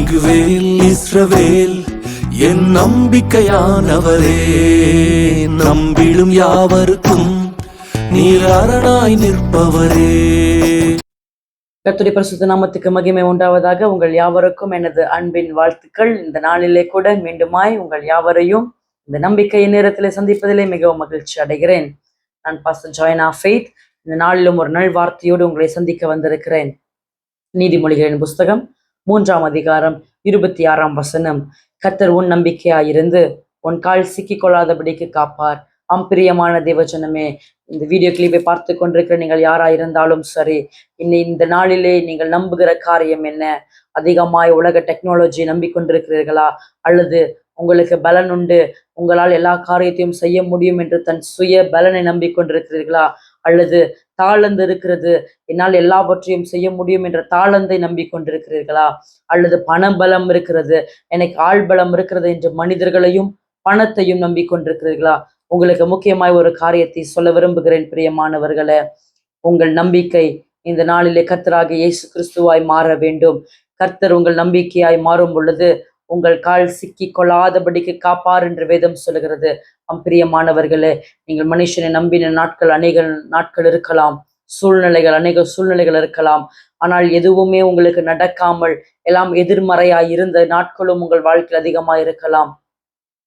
மிகுவேல் இஸ்ரவேல் என் நம்பிக்கையானவரே. நம்பிடும் யாவருக்கும் நீர் அரணாய் நிற்பவரே. கர்த்தருடைய பரிசுத்த நாமத்துக்கு மகிமை உண்டாவதாக. உங்கள் யாவருக்கும் எனது அன்பின் வாழ்த்துக்கள். இந்த நாளிலே கூட மீண்டுமாய் உங்கள் யாவரையும் இந்த நம்பிக்கையின் நேரத்தில் சந்திப்பதிலே மிகவும் மகிழ்ச்சி அடைகிறேன். நான் பாஸ்டர் ஜாயின் ஆஃப் ஃபெய்த் இந்த நாளிலும் ஒரு நல் வார்த்தையோடு உங்களை சந்திக்க வந்திருக்கிறேன். நீதிமொழிகளின் புஸ்தகம் மூன்றாம் அதிகாரம் இருபத்தி ஆறாம் வசனம். கத்தர் உன் நம்பிக்கையாயிருந்து உன் கால் சிக்கி கொள்ளாதபடிக்கு காப்பார் அம்பிரியமான தேவஜனமே இந்த வீடியோ கிளிப்பை பார்த்து கொண்டிருக்கிற நீங்கள் யாரா இருந்தாலும் சரி இன்னை இந்த நாளிலே நீங்கள் நம்புகிற காரியம் என்ன? அதிகமாய் உலக டெக்னாலஜி நம்பிக்கொண்டிருக்கிறீர்களா? அல்லது உங்களுக்கு பலன் உண்டு. உங்களால் எல்லா காரியத்தையும் செய்ய முடியும் என்று தன் சுய பலனை நம்பிக்கொண்டிருக்கிறீர்களா? அல்லது தாளந்து இருக்கிறது. என்னால் எல்லாவற்றையும் செய்ய முடியும் என்ற தாளந்தை நம்பிக்கொண்டிருக்கிறீர்களா? அல்லது பணபலம் இருக்கிறது. எனக்கு ஆள் பலம் இருக்கிறது என்று மனிதர்களையும் பணத்தையும் நம்பிக்கொண்டிருக்கிறீர்களா? உங்களுக்கு முக்கியமாய் ஒரு காரியத்தை சொல்ல விரும்புகிறேன் பிரியமானவர்களே. உங்கள் நம்பிக்கை இந்த நாளிலே கர்த்தராக இயேசு கிறிஸ்துவாய் மாற வேண்டும். கர்த்தர் உங்கள் நம்பிக்கையாய் மாறும் பொழுது உங்கள் கால் சிக்கி கொள்ளாதபடிக்கு காப்பார் என்று வேதம் சொல்லுகிறது. அம்பிரியமானவர்களே நீங்கள் மனுஷனை நம்பின நாட்கள் அநேக நாட்கள் இருக்கலாம். சூழ்நிலைகள் அநேக சூழ்நிலைகள் இருக்கலாம். ஆனால் எதுவுமே உங்களுக்கு நடக்காமல் எல்லாம் எதிர்மறையாய் இருந்த நாட்களும் உங்கள் வாழ்க்கையில் அதிகமாக இருக்கலாம்.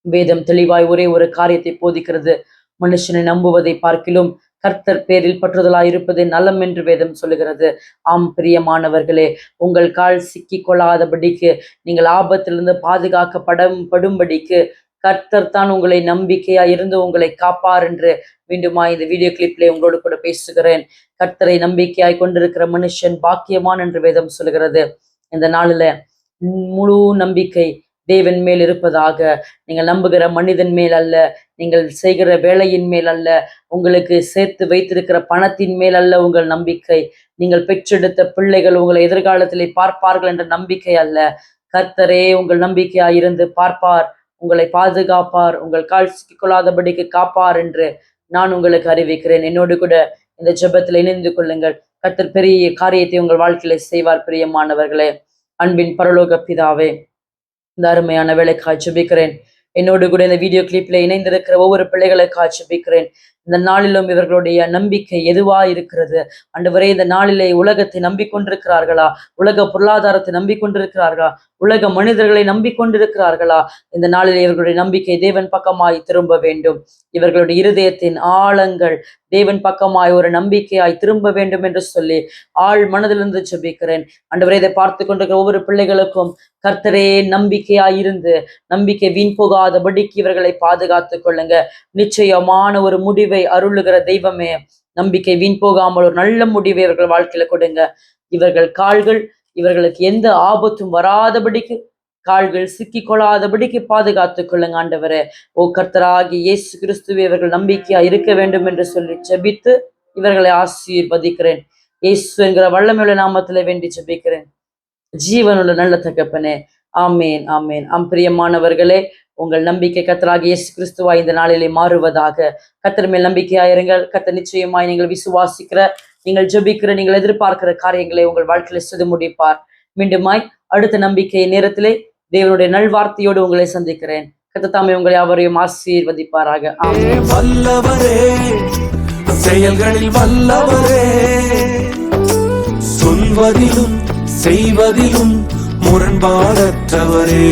வேதம் தெளிவாய் ஒரே ஒரு காரியத்தை போதிக்கிறது. மனுஷனை நம்புவதை பார்க்கிலும் கர்த்தர் பேரில் பற்றுதலாயிருப்பது நலம் என்று வேதம் சொல்லுகிறது. ஆம் பிரியமானவர்களே உங்கள் கால் சிக்கி கொள்ளாதபடிக்கு நீங்கள் ஆபத்திலிருந்து பாதுகாக்கப்படும் படும்படிக்கு கர்த்தர் தான் உங்களை நம்பிக்கையா இருந்து உங்களை காப்பார் என்று மீண்டுமா இந்த வீடியோ கிளிப்ல உங்களோடு கூட பேசுகிறேன். கர்த்தரை நம்பிக்கையாய் கொண்டிருக்கிற மனுஷன் பாக்கியவான் என்று வேதம் சொல்லுகிறது. இந்த நாளில் முழு நம்பிக்கை தேவன் மேல் இருப்பதாக நீங்கள் நம்புகிற மனிதன் மேல் அல்ல நீங்கள் செய்கிற வேலையின் மேல் அல்ல உங்களுக்கு சேர்த்து வைத்திருக்கிற பணத்தின் மேல் அல்ல உங்கள் நம்பிக்கை. நீங்கள் பெற்றெடுத்த பிள்ளைகள் உங்களை எதிர்காலத்திலே பார்ப்பார்கள் என்ற நம்பிக்கை அல்ல. கர்த்தரே உங்கள் நம்பிக்கையாய் இருந்து பார்ப்பார் உங்களை பாதுகாப்பார் உங்கள் கால் சிக்கிக்கொள்ளாதபடிக்கு காப்பார் என்று நான் உங்களுக்கு அறிவிக்கிறேன். என்னோடு கூட இந்த ஜெபத்தில் இணைந்து கொள்ளுங்கள். கர்த்தர் பெரிய காரியத்தை உங்கள் வாழ்க்கையில செய்வார் பிரியமானவர்களே. அன்பின் பரலோக பிதாவே இந்த அருமையான வேலைக்காய் ஜபிக்கிறேன் என்னோடு கூட இந்த வீடியோ கிளிப்ல இணைந்திருக்கிற ஒவ்வொரு பிள்ளைகளுக்காய் ஜெபிக்கிறேன் இந்த நாளிலும் இவர்களுடைய நம்பிக்கை எதுவா இருக்கிறது? அன்றுவரே இந்த நாளிலே உலகத்தை நம்பிக்கொண்டிருக்கிறார்களா? உலக பொருளாதாரத்தை நம்பிக்கொண்டிருக்கிறார்களா? உலக மனிதர்களை நம்பிக்கொண்டிருக்கிறார்களா? இந்த நாளிலே இவர்களுடைய நம்பிக்கை தேவன் பக்கமாய் திரும்ப வேண்டும். இவர்களுடைய இருதயத்தின் ஆழங்கள் தேவன் பக்கமாய் ஒரு நம்பிக்கையாய் திரும்ப வேண்டும் என்று சொல்லி ஆள் மனதிலிருந்து ஜெபிக்கிறேன். அன்றுவரே இதை பார்த்து கொண்டிருக்கிற ஒவ்வொரு பிள்ளைகளுக்கும் கர்த்தரே நம்பிக்கையாய் இருந்து நம்பிக்கை வீண் போகாதபடிக்கு இவர்களை பாதுகாத்துக் கொள்ளுங்க. நிச்சயமான ஒரு முடிவு அருளுகிற தெய்வமே. நம்பிக்கை வீண் போகாமல் ஒரு நல்ல முடிவை இவர்கள் வாழ்க்கையில கொடுங்க. இவர்கள் கால்கள் இவர்களுக்கு எந்த ஆபத்தும் வராதபடிக்கு கால்கள் சிக்கி கொள்ளாதபடிக்கு பாதுகாத்துக் கொள்ளுங்க ஆண்டவரே. ஓ கர்த்தராகி இயேசு கிறிஸ்துவை இவர்கள் நம்பிக்கையா இருக்க வேண்டும் என்று சொல்லி ஜெபித்து இவர்களை ஆசீர்வதிக்கிறேன். இயேசு என்கிற வல்லமையுள்ள நாமத்துல வேண்டி ஜெபிக்கிறேன். ஜீவனுள்ள நல்ல தகப்பனே ஆமேன் ஆமேன். ஆம் பிரியமானவர்களே உங்கள் நம்பிக்கை கத்தராக இயேசு கிறிஸ்துவா இந்த நாளிலே மாறுவதாக. கத்தர் மேல் நம்பிக்கையாயிருங்கள். கத்தர் நிச்சயமாய் நீங்கள் விசுவாசிக்கிற நீங்கள் ஜெபிக்கிற நீங்கள் எதிர்பார்க்கிற காரியங்களை உங்கள் வாழ்க்கையில செய்து முடிப்பார். மீண்டுமாய் அடுத்த நம்பிக்கை நேரத்திலே தேவனுடைய நல்வார்த்தையோடு உங்களை சந்திக்கிறேன். கத்தத்தாமே உங்களை அவரையும் ஆசீர்வதிப்பாராக. வல்லவரே செயல்களில் வல்லவரே. சொல்வதிலும் செய்வதிலும் முரண்பாடற்றவரே.